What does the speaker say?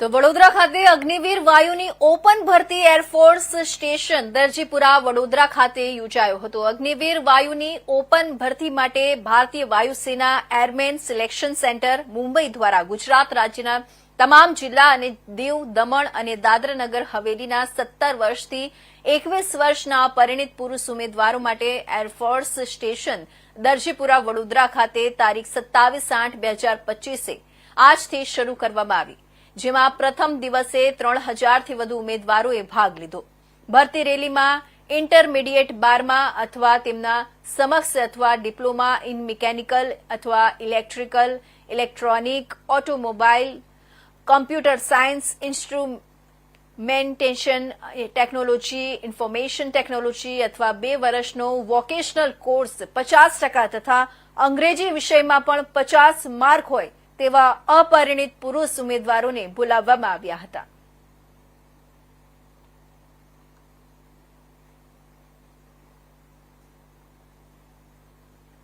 તો વડોદરા ખાતે અગ્નિવીર વાયુની ઓપન ભરતી air force station Darjipura Vadodara ખાતે યોજાયો હતો. અગ્નિવીર વાયુની ઓપન ભરતી માટે ભારતીય વાયુસેના એરમેન સિલેક્શન સેન્ટર મુંબઈ દ્વારા ગુજરાત રાજ્યના તમામ જિલ્લા અને દીવ, દમણ અને દાદરાનગર હવેલીના સત્તર વર્ષથી એકવીસ વર્ષના પરિણિત પુરુષ ઉમેદવારો માટે એરફોર્સ સ્ટેશન દરજીપુરા વડોદરા ખાતે તારીખ સત્તાવીસ આઠ બે હજાર પચીસે આજથી શરૂ કરવામાં આવી. જેમાં પ્રથમ દિવસે ત્રણ હજારથી વધુ ઉમેદવારોએ ભાગ લીધો. ભરતી રેલીમાં ઇન્ટરમીડિયેટ બારમાં અથવા તેમના સમક્ષ અથવા ડિપ્લોમા ઇન મિકેનિકલ અથવા electrical, electronic automobile computer science, instrumentation technology, information technology અથવા બે વર્ષનો વોકેશનલ કોર્સ પચાસ ટકા તથા અંગ્રેજી વિષયમાં પણ પચાસ માર્ક હોય તેવા અપરિણિત પુરુષ ઉમેદવારોને બોલાવવામાં આવ્યા હતા.